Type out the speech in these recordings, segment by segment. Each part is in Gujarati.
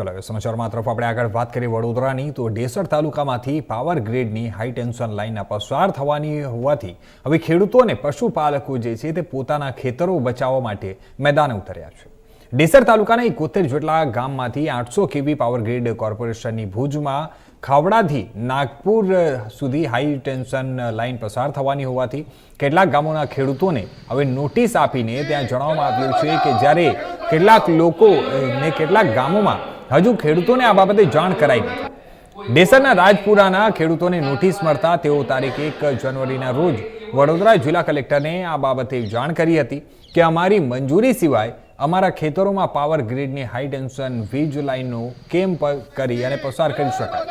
ચલો હવે સમાચારમાં તરફ આપણે આગળ વાત કરીએ વડોદરાની. તો ડેસર તાલુકામાંથી પાવર ગ્રીડની હાઈ ટેન્શન લાઇનના પસાર થવાની હોવાથી હવે ખેડૂતો અને પશુપાલકો જે છે તે પોતાના ખેતરો બચાવવા માટે મેદાને ઉતર્યા છે. ડેસર તાલુકાના એકોતેર જેટલા ગામમાંથી આઠસો કેવી પાવર ગ્રીડ કોર્પોરેશનની ભુજમાં ખાવડાથી નાગપુર સુધી હાઈ ટેન્શન લાઇન પસાર થવાની હોવાથી કેટલાક ગામોના ખેડૂતોને હવે નોટિસ આપીને ત્યાં જણાવવામાં આવ્યું છે કે જ્યારે કેટલાક લોકો ને કેટલાક ગામોમાં હજુ ખેડૂતોને આ બાબતે જાણ કરાઈ નથી. દેસરના રાજપુરાના ખેડૂતોને નોટિસ મળતા તેઓ તારીખ એક જાન્યુઆરીના રોજ વડોદરા જિલ્લા કલેક્ટરને આ બાબતે જાણ કરી હતી કે અમારી મંજૂરી સિવાય અમારા ખેતરોમાં પાવર ગ્રીડની હાઈ ટેન્શન વીજ લાઇનનો કેમ કરી અને પસાર કરી શકાય?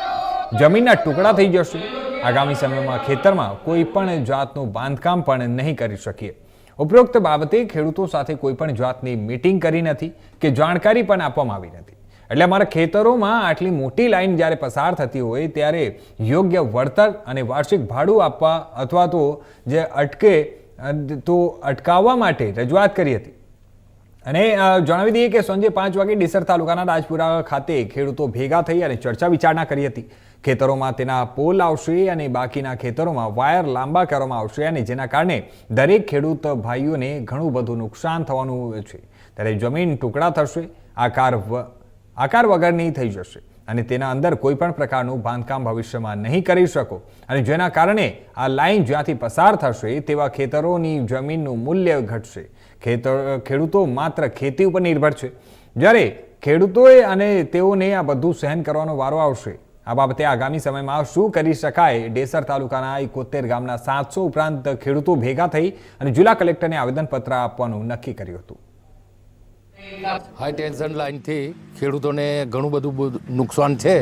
જમીનના ટુકડા થઈ જશે. આગામી સમયમાં ખેતરમાં કોઈ પણ જાતનું બાંધકામ પણ નહીં કરી શકીએ. ઉપરોક્ત બાબતે ખેડૂતો સાથે કોઈ પણ જાતની મીટિંગ કરી નથી કે જાણકારી પણ આપવામાં આવી નથી. એટલે અમારા ખેતરોમાં આટલી મોટી લાઈન જ્યારે પસાર થતી હોય ત્યારે યોગ્ય વળતર અને વાર્ષિક ભાડું આપવા અથવા તો જે અટકે તો અટકાવવા માટે રજૂઆત કરી હતી. અને જણાવી દઈએ કે સાંજે પાંચ વાગે ડીસર તાલુકાના રાજપુરા ખાતે ખેડૂતો ભેગા થઈ અને ચર્ચા વિચારણા કરી હતી. ખેતરોમાં તેના પોલ આવશે અને બાકીના ખેતરોમાં વાયર લાંબા કરવામાં આવશે અને જેના કારણે દરેક ખેડૂત ભાઈઓને ઘણું બધું નુકસાન થવાનું છે. ત્યારે જમીન ટુકડા થશે આકાર વ- આકાર વગરની થઈ જશે. અને તેના અંદર કોઈ પણ પ્રકારનું બાંધકામ ભવિષ્યમાં નહીં કરી શકો. અને જેના કારણે આ લાઈન જ્યાંથી પસાર થશે, તેવા ખેતરોની જમીનનું મૂલ્ય ઘટશે. ખેતર, ખેડૂતો માત્ર ખેતી ઉપર નિર્ભર છે. જ્યારે ખેડૂતોએ અને તેઓને આ બધું સહન કરવાનો વારો આવશે, આ બાબતે આગામી સમયમાં શું કરી શકાય? ડેસર તાલુકાના એકોતેર ગામના સાતસો ઉપરાંત ખેડૂતો ભેગા થઈ અને જિલ્લા કલેક્ટરને આવેદનપત્ર આપવાનું નક્કી કર્યું હતું. હાઈ ટેન્શન લાઇનથી ખેડૂતોને ઘણું બધું નુકસાન છે.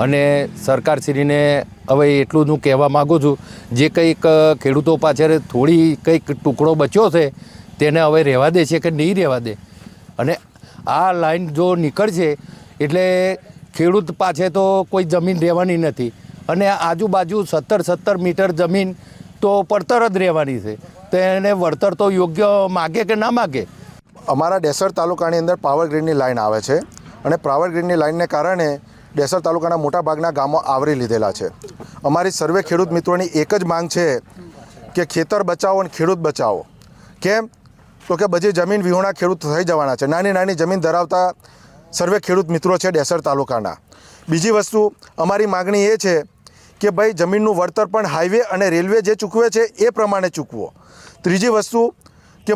અને સરકારશ્રીને હવે એટલું હું કહેવા માગું છું, જે કંઈક ખેડૂતો પાછળ થોડી કંઈક ટુકડો બચ્યો છે, તેને હવે રહેવા દે છે કે નહીં રહેવા દે. અને આ લાઈન જો નીકળશે, એટલે ખેડૂત પાસે તો કોઈ જમીન રહેવાની નથી. અને આજુબાજુ સત્તર સત્તર મીટર જમીન તો પડતર જ રહેવાની છે. તો એને વળતર તો યોગ્ય માગે કે ના માગે? અમારા ડેસર તાલુકાની અંદર પાવર ગ્રીડની લાઈન આવે છે અને પાવર ગ્રીડની લાઈનને કારણે ડેસર તાલુકાના મોટાભાગના ગામો આવરી લીધેલા છે. અમારી સર્વે ખેડૂત મિત્રોની એક જ માંગ છે કે ખેતર બચાવો અને ખેડૂત બચાવો. કેમ? તો કે બધી જમીન વિહોણા ખેડૂત થઈ જવાના છે. નાની નાની જમીન ધરાવતા સર્વે ખેડૂત મિત્રો છે ડેસર તાલુકાના. બીજી વસ્તુ, અમારી માગણી એ છે કે ભાઈ જમીનનું વળતર પણ હાઈવે અને રેલવે જે ચૂકવે છે એ પ્રમાણે ચૂકવો. ત્રીજી વસ્તુ કે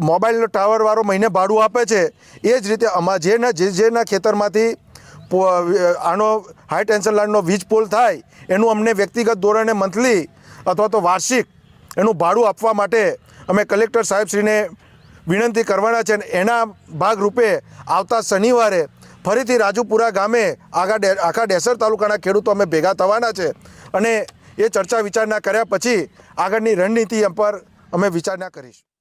મોબ મોબાઈલ ટાવરવાળો મહિને ભાડું આપે છે, એ જ રીતે અમા જેના જે જેના ખેતરમાંથી આનો હાઈ ટેન્શન લાઇનનો વીજ પોલ થાય, એનું અમને વ્યક્તિગત ધોરણે મંથલી અથવા તો વાર્ષિક એનું ભાડું આપવા માટે અમે કલેક્ટર સાહેબશ્રીને વિનંતી કરવાના છે અને એના ભાગરૂપે આવતા શનિવારે ફરીથી રાજુપુરા ગામે આગા આખા ડેસર તાલુકાના ખેડૂતો અમે ભેગા થવાના છે અને એ ચર્ચા વિચારણા કર્યા પછી આગળની રણનીતિ પર અમે વિચારણા કરીશું.